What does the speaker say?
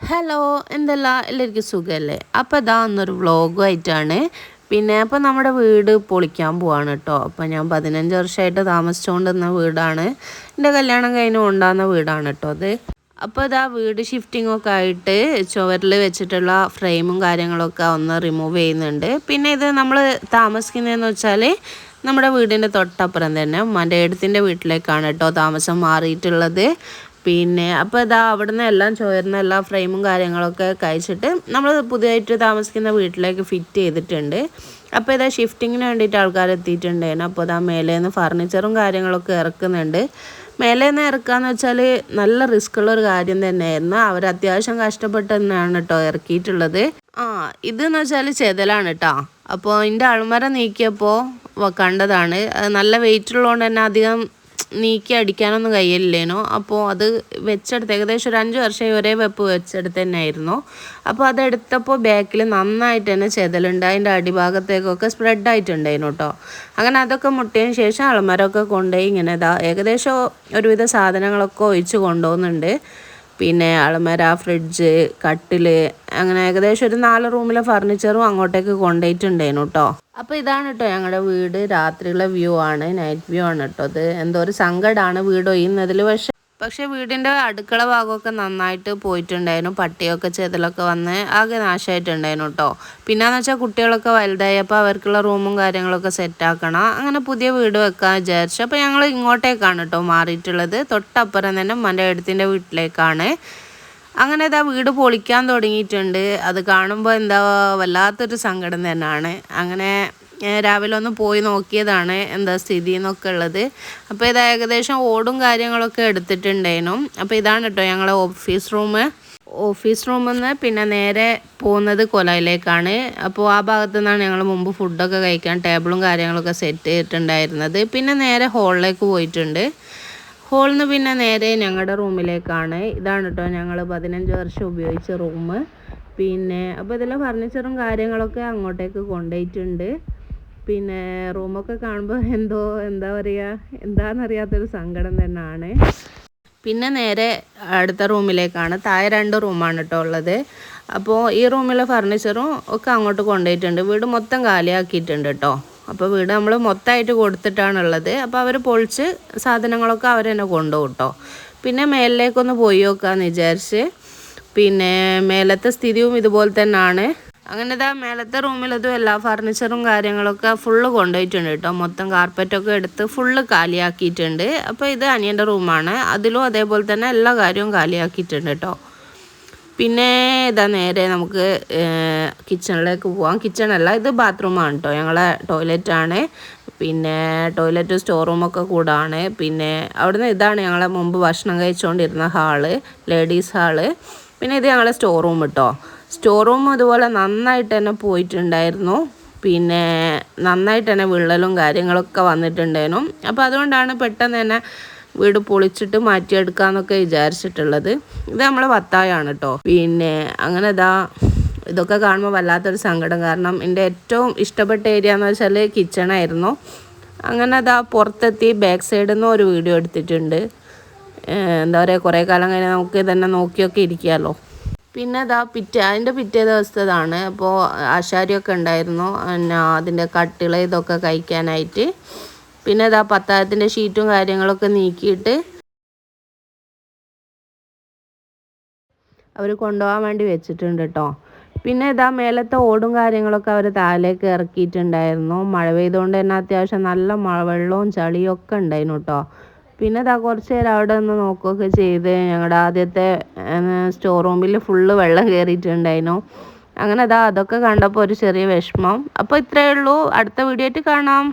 Hello എന്തെല്ലാം? എല്ലാവർക്കും സുഖമല്ലേ അപ്പോൾ ഇതാ ഒന്നൊരു വ്ളോഗുമായിട്ടാണ് പിന്നെ അപ്പോൾ നമ്മുടെ വീട് പൊളിക്കാൻ പോവാണ് കേട്ടോ അപ്പോൾ ഞാൻ പതിനഞ്ച് വർഷമായിട്ട് താമസിച്ചുകൊണ്ടിരുന്ന വീടാണ്. എന്റെ കല്യാണം കഴിഞ്ഞ് കൊണ്ടാകുന്ന വീടാണ് കേട്ടോ അത്. അപ്പോൾ ഇതാ വീട് ഷിഫ്റ്റിംഗ് ഒക്കെ ആയിട്ട് ചുവരിൽ വെച്ചിട്ടുള്ള ഫ്രെയിമും കാര്യങ്ങളൊക്കെ ഒന്ന് റിമൂവ് ചെയ്യുന്നുണ്ട്. പിന്നെ ഇത് നമ്മൾ താമസിക്കുന്നതെന്ന് വെച്ചാൽ നമ്മുടെ വീടിന്റെ തൊട്ടപ്പുറം തന്നെ ഉമ്മാന്റെ ഏടത്തിന്റെ വീട്ടിലേക്കാണ് കേട്ടോ താമസം മാറിയിട്ടുള്ളത്. പിന്നെ അപ്പോൾ ഇതാ അവിടുന്ന് എല്ലാം ചോരുന്ന എല്ലാ ഫ്രെയിമും കാര്യങ്ങളൊക്കെ കഴിച്ചിട്ട് നമ്മൾ പുതിയതായിട്ട് താമസിക്കുന്ന വീട്ടിലേക്ക് ഫിറ്റ് ചെയ്തിട്ടുണ്ട്. അപ്പോൾ ഇതാ ഷിഫ്റ്റിങ്ങിന് വേണ്ടിയിട്ട് ആൾക്കാർ എത്തിയിട്ടുണ്ടായിരുന്നു. അപ്പോൾ ഇതാ മേലെ നിന്ന് ഫർണിച്ചറും കാര്യങ്ങളൊക്കെ ഇറക്കുന്നുണ്ട്. മേലെ നിന്ന് ഇറക്കാന്ന് വെച്ചാൽ നല്ല റിസ്ക് ഉള്ള ഒരു കാര്യം തന്നെയായിരുന്നു. അവർ അത്യാവശ്യം കഷ്ടപ്പെട്ട് തന്നെയാണ് കേട്ടോ ഇറക്കിയിട്ടുള്ളത്. ആ ഇതെന്ന് വെച്ചാൽ ചെതലാണ് കേട്ടോ അപ്പോൾ എന്റെ അൾമര നീക്കിയപ്പോൾ കണ്ടതാണ്. നല്ല വെയിറ്റ് ഉള്ളതുകൊണ്ട് തന്നെ അധികം നീക്കി അടിക്കാനൊന്നും കഴിയില്ലേനോ അപ്പോൾ അത് വെച്ചെടുത്ത് ഏകദേശം ഒരു അഞ്ച് വർഷമായി ഒരേ വെപ്പ് വെച്ചെടുത്ത് തന്നെ ആയിരുന്നു അപ്പോൾ അതെടുത്തപ്പോൾ ബാക്കിൽ നന്നായിട്ട് തന്നെ ചെതലുണ്ട്. അതിന്റെ അടിഭാഗത്തേക്കൊക്കെ സ്പ്രെഡ് ആയിട്ടുണ്ടായിരുന്നു കേട്ടോ അങ്ങനെ അതൊക്കെ മുട്ടിയതിന് ശേഷം അളമരമൊക്കെ കൊണ്ടുപോയി ഇങ്ങനെ ഇതാ ഏകദേശം ഒരുവിധ സാധനങ്ങളൊക്കെ ഒഴിച്ച് കൊണ്ടുപോകുന്നുണ്ട്. പിന്നെ അളമര ഫ്രിഡ്ജ് കട്ടിൽ അങ്ങനെ ഏകദേശം ഒരു നാല് റൂമിലെ ഫർണിച്ചറും അങ്ങോട്ടേക്ക് കൊണ്ടുപോയിട്ടുണ്ടായിരുന്നു കേട്ടോ. അപ്പോൾ ഇതാണ് കേട്ടോ ഞങ്ങളുടെ വീട്. രാത്രിയുള്ള വ്യൂ ആണ് നൈറ്റ് വ്യൂ ആണ് കേട്ടോ അത് എന്തോ ഒരു സങ്കടമാണ് വീട് ഒയ്യുന്നതിൽ പക്ഷെ പക്ഷെ വീടിന്റെ അടുക്കള ഭാഗമൊക്കെ നന്നായിട്ട് പോയിട്ടുണ്ടായിരുന്നു. പട്ടിയൊക്കെ ചെതലൊക്കെ വന്ന് ആകെ നാശമായിട്ടുണ്ടായിരുന്നു കേട്ടോ. പിന്നെന്ന് വെച്ചാൽ കുട്ടികളൊക്കെ വലുതായപ്പോൾ അവർക്കുള്ള റൂമും കാര്യങ്ങളൊക്കെ സെറ്റാക്കണം. അങ്ങനെ പുതിയ വീട് വെക്കാൻ വിചാരിച്ചു. അപ്പോൾ ഞങ്ങൾ ഇങ്ങോട്ടേക്കാണ് കേട്ടോ മാറിയിട്ടുള്ളത്. തൊട്ടപ്പുറം തന്നെ മന്റെ അടുത്തിന്റെ വീട്ടിലേക്കാണ്. അങ്ങനെ ഇതാ വീട് പൊളിക്കാൻ തുടങ്ങിയിട്ടുണ്ട്. അത് കാണുമ്പോൾ എന്താ വല്ലാത്തൊരു സങ്കടം തന്നെയാണ്. അങ്ങനെ രാവിലെ ഒന്ന് പോയി നോക്കിയതാണ് എന്താ സ്ഥിതി എന്നൊക്കെ ഉള്ളത്. അപ്പോൾ ഇത് ഏകദേശം ഓടും കാര്യങ്ങളൊക്കെ എടുത്തിട്ടുണ്ടായിരുന്നു. അപ്പോൾ ഇതാണ് കേട്ടോ ഞങ്ങളെ ഓഫീസ് റൂം ഓഫീസ് റൂമിൽ നിന്ന് പിന്നെ നേരെ പോകുന്നത് കൊലയിലേക്കാണ്. അപ്പോൾ ആ ഭാഗത്തു നിന്നാണ് ഞങ്ങൾ മുമ്പ് ഫുഡൊക്കെ കഴിക്കാൻ ടേബിളും കാര്യങ്ങളൊക്കെ സെറ്റ് ചെയ്തിട്ടുണ്ടായിരുന്നത്. പിന്നെ നേരെ ഹോളിലേക്ക് പോയിട്ടുണ്ട്. ഹോളിൽ നിന്ന് പിന്നെ നേരെ ഞങ്ങളുടെ റൂമിലേക്കാണ് ഇതാണ് കേട്ടോ ഞങ്ങൾ പതിനഞ്ച് വർഷം ഉപയോഗിച്ച റൂം പിന്നെ അപ്പോൾ ഇതിലെ ഫർണിച്ചറും കാര്യങ്ങളൊക്കെ അങ്ങോട്ടേക്ക് കൊണ്ടുപോയിട്ടുണ്ട്. പിന്നെ റൂമൊക്കെ കാണുമ്പോൾ എന്തോ എന്താ പറയുക എന്താണെന്നറിയാത്തൊരു സങ്കടം തന്നെയാണ് പിന്നെ നേരെ അടുത്ത റൂമിലേക്കാണ്. താഴെ രണ്ട് റൂമാണ് കേട്ടോ ഉള്ളത്. അപ്പോൾ ഈ റൂമിലെ ഫർണിച്ചറും ഒക്കെ അങ്ങോട്ട് കൊണ്ടുപോയിട്ടുണ്ട്. വീട് മൊത്തം കാലിയാക്കിയിട്ടുണ്ട് കേട്ടോ അപ്പോൾ വീട് നമ്മൾ മൊത്തമായിട്ട് കൊടുത്തിട്ടാണുള്ളത്. അപ്പോൾ അവർ പൊളിച്ച് സാധനങ്ങളൊക്കെ അവർ തന്നെ കൊണ്ടുപോകും പിന്നെ മേലിലേക്കൊന്ന് പോയി നോക്കാമെന്ന് വിചാരിച്ച്. പിന്നെ മേലത്തെ സ്ഥിതിയും ഇതുപോലെ തന്നെയാണ് അങ്ങനെ ഇതാ മേലത്തെ റൂമിലതും എല്ലാ ഫർണിച്ചറും കാര്യങ്ങളൊക്കെ ഫുള്ള് കൊണ്ടുപോയിട്ടുണ്ട് കേട്ടോ. മൊത്തം കാർപ്പറ്റൊക്കെ എടുത്ത് ഫുള്ള് കാലിയാക്കിയിട്ടുണ്ട്. അപ്പോൾ ഇത് അനിയന്റെ റൂമാണ് അതിലും അതേപോലെ തന്നെ എല്ലാ കാര്യവും കാലിയാക്കിയിട്ടുണ്ട് കേട്ടോ. പിന്നെ ഇതാ നേരെ നമുക്ക് കിച്ചണിലേക്ക് പോവാം. കിച്ചണല്ല ഇത് ബാത്റൂമാണ് കേട്ടോ. ഞങ്ങളെ ടോയ്ലറ്റാണ് പിന്നെ ടോയ്ലറ്റ് സ്റ്റോർ റൂമൊക്കെ കൂടാണ്. പിന്നെ അവിടുന്ന് ഇതാണ് ഞങ്ങളെ മുമ്പ് ഭക്ഷണം കഴിച്ചുകൊണ്ടിരുന്ന ഹാൾ ലേഡീസ് ഹാൾ പിന്നെ ഇത് ഞങ്ങളെ സ്റ്റോർ റൂം കേട്ടോ. സ്റ്റോർ റൂം അതുപോലെ നന്നായിട്ട് തന്നെ പോയിട്ടുണ്ടായിരുന്നു. പിന്നെ നന്നായിട്ട് തന്നെ വിള്ളലും കാര്യങ്ങളൊക്കെ വന്നിട്ടുണ്ടായിരുന്നു. അപ്പോൾ അതുകൊണ്ടാണ് പെട്ടെന്ന് തന്നെ വീട് പൊളിച്ചിട്ട് മാറ്റിയെടുക്കാമെന്നൊക്കെ വിചാരിച്ചിട്ടുള്ളത്. ഇത് നമ്മൾ വത്തായാണ് കേട്ടോ പിന്നെ അങ്ങനെ ഇതാ ഇതൊക്കെ കാണുമ്പോൾ വല്ലാത്തൊരു സങ്കടം. കാരണം എന്റെ ഏറ്റവും ഇഷ്ടപ്പെട്ട ഏരിയ എന്ന് വെച്ചാൽ കിച്ചണായിരുന്നു അങ്ങനെ അതാ പുറത്തെത്തി ബാക്ക് സൈഡിൽ നിന്ന് ഒരു വീഡിയോ എടുത്തിട്ടുണ്ട്. എന്താ പറയുക കുറേ കാലം കഴിഞ്ഞാൽ നമുക്ക് തന്നെ നോക്കിയൊക്കെ ഇരിക്കാമല്ലോ പിന്നെ അതാ പിറ്റേ അതിന്റെ പിറ്റേ ദിവസത്തേതാണ് അപ്പോൾ ആശാരിയൊക്കെ ഉണ്ടായിരുന്നു. പിന്നെ അതിന്റെ കട്ടിള ഇതൊക്കെ കഴിക്കാനായിട്ട്. പിന്നെ അതാ പത്തായത്തിന്റെ ഷീറ്റും കാര്യങ്ങളൊക്കെ നീക്കിയിട്ട് അവർ കൊണ്ടുപോകാൻ വേണ്ടി വെച്ചിട്ടുണ്ട് കേട്ടോ പിന്നെ ഇതാ മേലത്തെ ഓടും കാര്യങ്ങളൊക്കെ അവർ താഴേക്ക് ഇറക്കിയിട്ടുണ്ടായിരുന്നു. മഴ പെയ്തുകൊണ്ട് തന്നെ അത്യാവശ്യം നല്ല മഴ വെള്ളവും ചളിയും ഒക്കെ ഉണ്ടായിരുന്നു കേട്ടോ പിന്നെ ഇതാ കുറച്ച് നേരം അവിടെ നിന്ന് നോക്കുകയൊക്കെ ചെയ്ത് ഞങ്ങളുടെ ആദ്യത്തെ സ്റ്റോർ റൂമിൽ ഫുള്ള് വെള്ളം കയറിയിട്ടുണ്ടായിരുന്നു അങ്ങനെ അതാ അതൊക്കെ കണ്ടപ്പോൾ ഒരു ചെറിയ വിഷമം. അപ്പോൾ ഇത്രയേ ഉള്ളൂ. അടുത്ത വീഡിയോ ആയിട്ട് കാണാം.